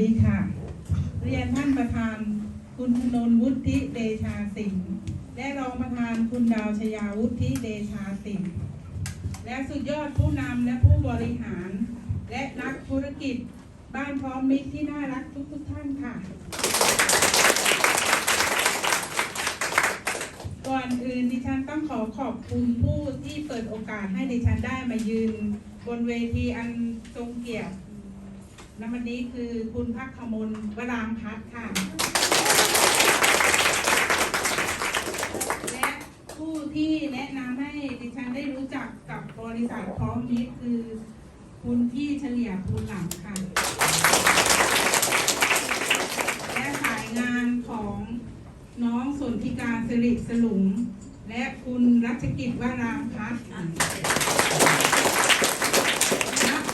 ดีค่ะ เรียนท่านประธานคุณธนนวุฒิเดชาสิงห์และรองประธานคุณดาวชยาวุฒิเดชาสิงห์และสุดยอดผู้นำและผู้บริหาร และนักธุรกิจบ้านพร้อมมิตรที่น่ารักทุกทุกท่านค่ะ ก่อนอื่นดิฉันต้องขอขอบคุณผู้ที่เปิดโอกาสให้ดิฉันได้มายืน บนเวทีอันทรงเกียรติ และวันนี้คือคุณพักขมลวรามพัฒน์ค่ะ และผู้ที่แนะนำให้ดิฉันได้รู้จักกับบริษัทพร้อมมิตรคือ คุณพี่เฉลี่ยภูลหลังค่ะ และสายงานของน้องสนธิการสิริสลุงและคุณรัชกิจวรามพัฒน์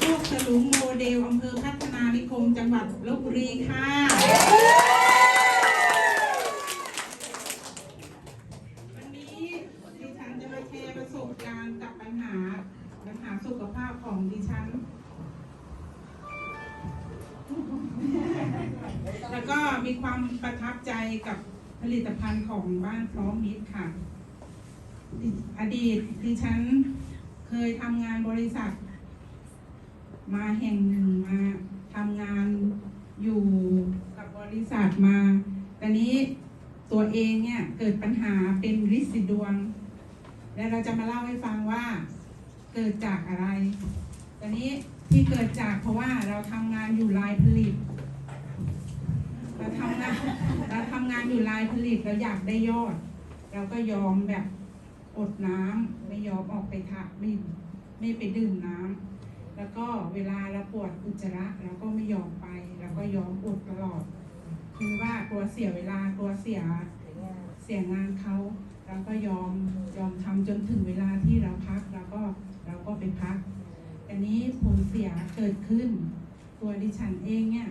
นักพวกสลุงโมเดลอำเภอพัฒนานิคม จังหวัดลบบุรีค่ะวันนี้ดิฉันจะมาแชร์ประสบการณ์กับปัญหาปัญหาสุขภาพของดิฉัน แล้วก็มีความประทับใจกับผลิตภัณฑ์ของบ้านพร้อมมิตรค่ะ อดีตดิฉันเคยทำงานบริษัท มาแห่งหนึ่งมาทำงานอยู่กับบริษัทมาแต่นี้ตัวเองเนี่ยเกิดปัญหาเป็นริดสีดวง และเราจะมาเล่าให้ฟังว่าเกิดจากอะไรตอนนี้ที่เกิดจากเพราะว่าเราทำงานอยู่ลายผลิตเราทำงานเราทำงานอยู่ลายผลิตเราอยากได้ยอด เราก็ยอมแบบอดน้ำไม่ยอมออกไปทะไม่ไม่ไปดื่มน้ำ แล้วก็เวลาเราปวดอุจจาระเราก็ไม่ยอมไปเราก็ยอมอดตลอด คือว่ากลัวเสียเวลากลัวเสียเสียงานเขาเราก็ยอมยอมทำจนถึงเวลาที่เราพักเราก็เราก็ไปพัก อันนี้ผลเสียเกิดขึ้น ตัวดิฉันเองเนี่ย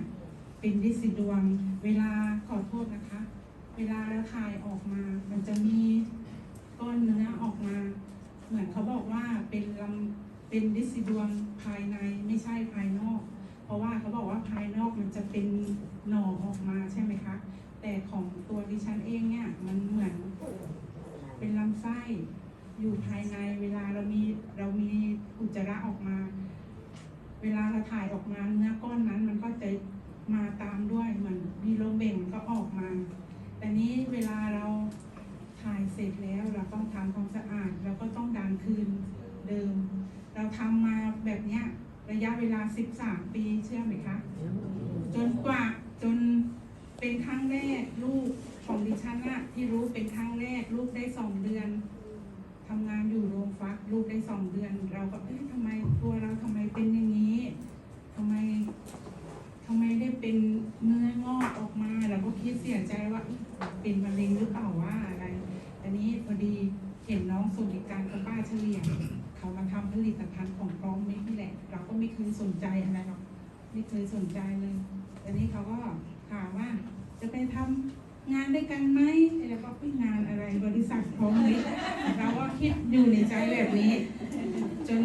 เป็นดิสิดวงเวลาขอโทษนะคะ เวลาเราถ่ายออกมา มันจะมีก้อนเนื้อออกมา เหมือนเขาบอกว่าเป็นลำ เป็นดิสิดวงภายในไม่ใช่ภายนอก เพราะว่าเขาบอกว่าภายนอกมันจะเป็นหน่อออกมาใช่ไหมคะ แต่ของตัวดิฉันเองเนี่ยมันเหมือนเป็นลำไส้อยู่ภายในเวลาเรามีเรามีอุจจาระออกมา เวลาเราถ่ายออกมาเนื้อก้อนนั้นมันก็จะมาตามด้วยเหมือนมีลมเบ่งก็ออกมา แต่นี้เวลาเราถ่ายเสร็จแล้วเราต้องทำความสะอาดเราก็ เราทำมาแบบเนี้ยระยะเวลา 13 ปีเชื่อไหมคะ จนกว่าจนเป็นครั้งแรกลูกของดิฉันอะที่รู้เป็นครั้งแรกลูกได้สองเดือนทำงานอยู่โรงฟักลูกได้สองเดือน เราก็เอ๊ะทำไมตัวเราทำไมเป็นอย่างนี้ทำไมทำไมได้เป็นเนื้องอกออกมาเราก็คิดเสียใจว่าเป็นมะเร็งหรือเปล่าว่าอะไรอันนี้พอดีเห็นน้องสุริการกับป้าเฉลี่ย เขามาทำผลิตภัณฑ์ของพร้อมมิตรนี่แหละ เราก็ไม่เคยสนใจอะไรหรอกไม่เคยสนใจเลยตอนนี้เขาก็ถามว่าจะไปทำงานด้วยกันไหมแล้วก็ไปงานอะไรบริษัทพร้อมมิตรเราก็คิดอยู่ในใจแบบนี้ จน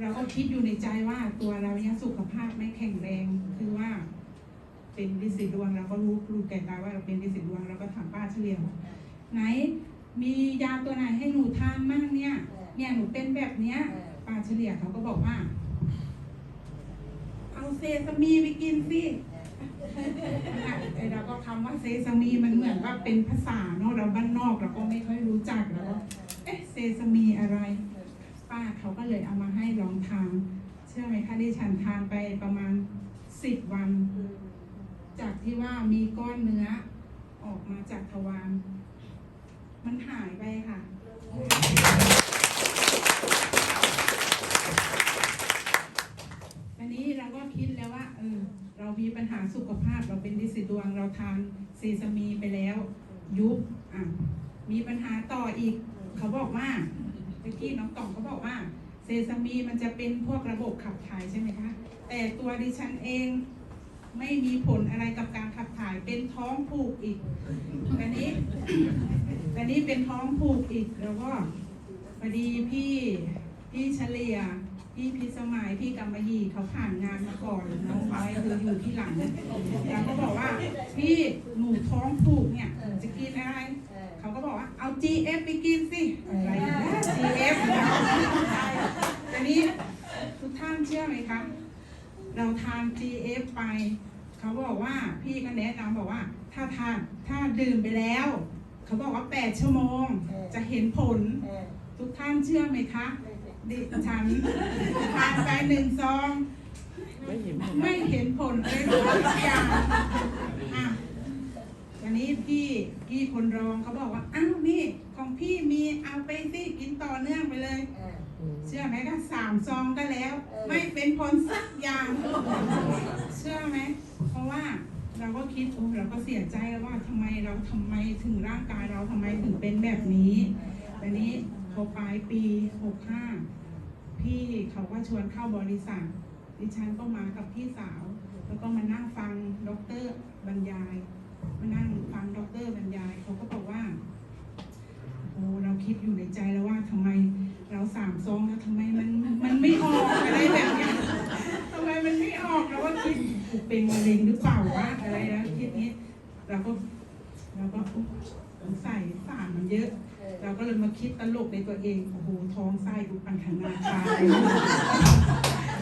เราก็คิดอยู่ในใจว่าตัวเรายังสุขภาพไม่แข็งแรงคือว่า เป็นดิสิดวงเราก็รู้รู้แก่ตาว่าเราเป็นดิสิดวงเราก็ถามป้าเฉลียวไหนมียาตัวไหนให้หนูทานมั่งเนี่ย เนี่ยหนูเป็นแบบเนี้ยป้าเฉลี่ยเขาก็บอกว่า เอาเซซามีไปกินสิไอเราก็คำว่าเซซามีมันเหมือนว่าเป็นภาษาเนาะเราบ้านนอกเราก็ไม่ค่อยรู้จักแล้วก็เอ๊ะเซซามีอะไร ป้าเขาก็เลยเอามาให้ลองทานเชื่อไหมคะดิฉันทานไปประมาณสิบวัน จากที่ว่ามีก้อนเนื้อออกมาจากทวารมันหายไปค่ะ อันนี้เราก็คิดแล้วว่าเออเรามีปัญหาสุขภาพเราเป็นดิสิดวงเรา ทานเซซามีไปแล้ว ยุบอะมีปัญหาต่ออีก เขาบอกว่าเมื่อกี้น้องต่องเขาบอกว่า เซซามีมันจะเป็นพวกระบบขับถ่ายใช่ไหมคะแต่ตัวดิฉันเองไม่มีผลอะไรกับการขับถ่ายเป็นท้องผูกอีกอันนี้อันนี้เป็นท้องผูกอีกแล้วก็พอดีพี่พี่เฉลี่ย พี่พิสมัยพี่กำมะหยี่เขาผ่านงานมาก่อนน้องไว้คืออยู่ที่หลังแล้วก็บอกว่าพี่หนูท้องผูกเนี่ยจะกินอะไรเขาก็บอกว่าเอา GF ไปกินสิอะไรนะ GF นะอันนี้ทุกท่านเชื่อไหมคะเราทาน GF ไป เขาบอกว่าพี่ก็แนะนำบอกว่า ถ้าทานถ้าดื่มไปแล้ว เขาบอกว่า 8 ชั่วโมง จะเห็นผล ทุกท่านเชื่อไหมคะ ดิฉันทานไปหนึ่งซอง ไม่เห็นผลไม่เห็นผลเลยทุกอย่างอะวันนี้พี่พี่คนรองเขาบอกว่า อ้าวนี่ของพี่มีเอาไปสิกินต่อเนื่องไปเลย เชื่อไหมก็สามซองก็แล้ว ไม่เป็นผลสักอย่าง เชื่อไหม เพราะว่าเราก็คิดโอ้เราก็เสียใจแล้วว่าทำไมเราทำไมถึงร่างกายเราทำไมถึงเป็นแบบนี้แต่นี้พอปลายปีหกห้า พี่เขาก็ชวนเข้าบริษัท ดิฉันก็มากับพี่สาว แล้วก็มานั่งฟังด็อกเตอร์บรรยาย มานั่งฟังด็อกเตอร์บรรยายเขาก็บอกว่าโอ้เราคิดอยู่ในใจแล้วว่าทำไมเราสามซองแล้วทำไมมันมันไม่ออกอะไรแบบเนี้ยทำไมมันไม่ออกเราก็คิดเป็นมะเร็งหรือเปล่าวะอะไรนะคิดนี้เราก็เราก็สงสัยสารมันเยอะ เราก็เลย มาคิดตลกในตัวเอง โอ้โห ท้องไส้ดูปันธนาคารเลย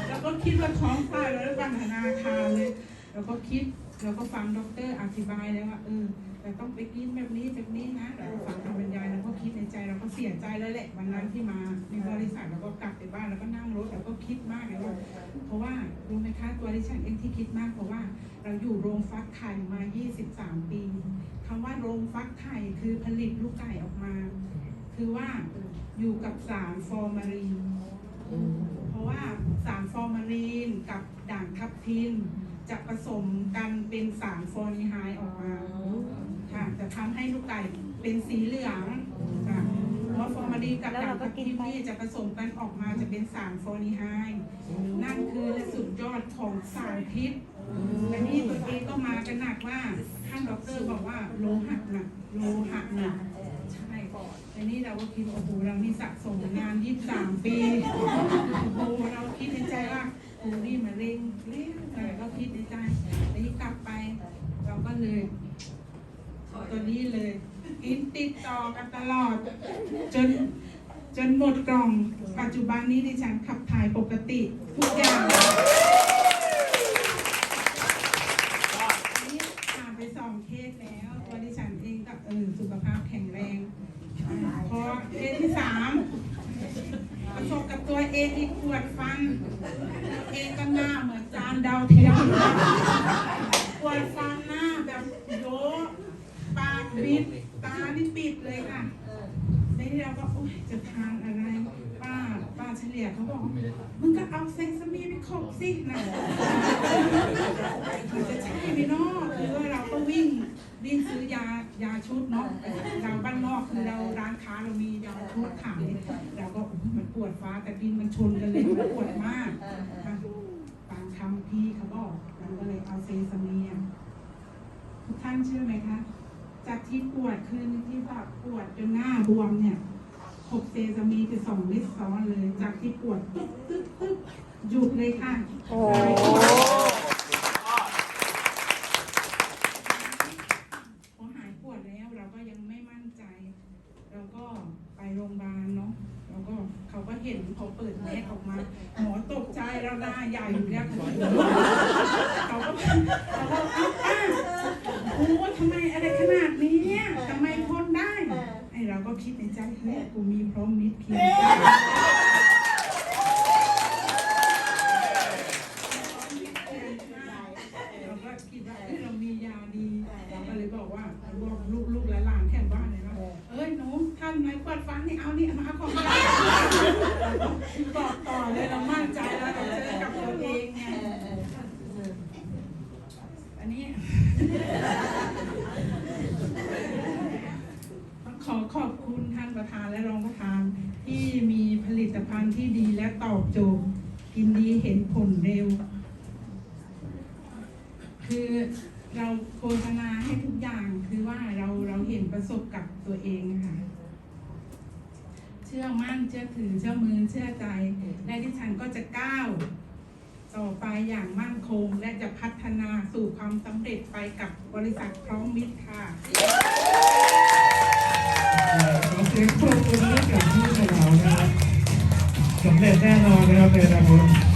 แล้วก็คิดว่าท้องไส้แล้วปันธนาคารเลย แล้วก็คิด แล้วก็ฟังด็อกเตอร์อธิบายแล้วว่าเออแต่ต้องไปกินแบบนี้แบบนี้นะเราก็ฟังคำบรรยายแล้วก็คิดในใจเราก็เสียใจแล้วแหละวันนั้นที่มาในบริษัทเราก็กลับไปบ้านแล้วก็นั่งรถแล้วก็คิดมากเลยว่าเพราะว่ารู้ไหมคะตัวดิฉันเองที่คิดมากเพราะว่าเราอยู่โรงฟักไข่มา 23 ปีคำว่าโรงฟักไข่คือผลิตลูกไก่ออกมา คือว่าอยู่กับสารฟอร์มาลีน เพราะว่าสารฟอร์มาลีนกับด่างทับทิมจะผสมกันเป็นสารฟอร์นิไฮด์ออกมาค่ะจะทำให้ลูกไก่เป็นสีเหลืองค่ะเพราะว่าฟอร์มาลีนกับด่างทับทิมนี่จะผสมกันออกมาจะเป็นสารฟอร์นิไฮด์นั่นคือสุดยอดของสารพิษและนี่ตัวเองก็มากันหนักว่าท่านดอกเตอรบอกว่าโลหะหนักโลหะหนักใช่แต่ นี่เราก็คิดว่าโอ้โหเรานี่สะสมงานยี่สามปีโอ้โหเราคิดในใจว่าโอ้นี่มาเร่งเร่งอะไรก็คิดในใจแต่นี่กลับไป เราก็เลยเอาตัวนี้เลยกินติดต่อกันตลอด จนจนหมดกล่อง ปัจจุบันนี้ดิฉันขับถ่ายปกติทุกอย่าง นี่ผ่านไปสองเคสแล้วตัวดิฉันเองก็เออสุขภาพแข็งแรง พอเคสที่สามประสบกับตัวเองอีกปวดฟันตัวเองก็หน้าเหมือนจานดาวเทียมปวดฟันหน้าแบบโยปากปิดตานี่ปิด เลยค่ะในที่เราก็โอ๊ยจะทานอะไร ป้า ป้าเฉลี่ยเขาบอก มึงก็เอาเซซามีไปขบสินะมันจะใช่ไหมเนาะคือว่าเราก็วิ่งวิ่งซื้อยายาชุดเนาะเราบ้านนอกคือเราร้านค้าเรามียาชุดขายเราก็อุ๊ยมันปวดฟ้าแต่ดินมันชนกันเลยมันปวดมากบางคำพี่เขาบอกเราก็เลยเอาเซซามีทุกท่านเชื่อไหมคะ จากที่ปวดคืนที่แบบปวดจนหน้าบวมเนี่ยหกเซซามีไปสองลิตรซ้อนเลย จากที่ปวดตึ๊บตึ๊บตึ๊บหยุดเลยค่ะโอ้พอหายปวดแล้วเราก็ยังไม่มั่นใจ เราก็ไปโรงพยาบาลเนาะเราก็เขาก็เห็นพอเปิดแมสออกมาหมอตกใจเราหน้าใหญ่อยู่แล้วเขาก็เขาก็เอ้าป้าโอ้ทำไมอะไรขนาดนี้เนี่ยทำไมทนได้ ไอเรา ก็คิดในใจเฮ้ยกูมีพร้อมมิตรเพียงเราก็คิดว่าเอ้ยเรามียาดีเราก็เลยบอกว่าบอกลูกลูกและหลานแถวบ้านเลยว่าเอ้ยหนูท่านนายปวาดฟันนี่เอานี่มาเอาของเราบอกต่อเลยเรามั่นใจแล้วเราเจอกับตัวเองไงอันนี้ ขอขอบคุณท่านประธานและรองประธาน ที่มีผลิตภัณฑ์ที่ดี และตอบโจทย์กินดีเห็นผลเร็ว คือเราโฆษณาให้ทุกอย่างคือว่าเราเราเห็นประสบกับตัวเองค่ะ เชื่อมั่นเชื่อถือเชื่อมือเชื่อใจ และดิฉันก็จะก้าวต่อไปอย่างมั่นคง และจะพัฒนาสู่ความสำเร็จไปกับบริษัทพร้อมมิตรค่ะขอเสียงปรบมือให้กับ สำเร็จแน่นอนนะครับในอนาคต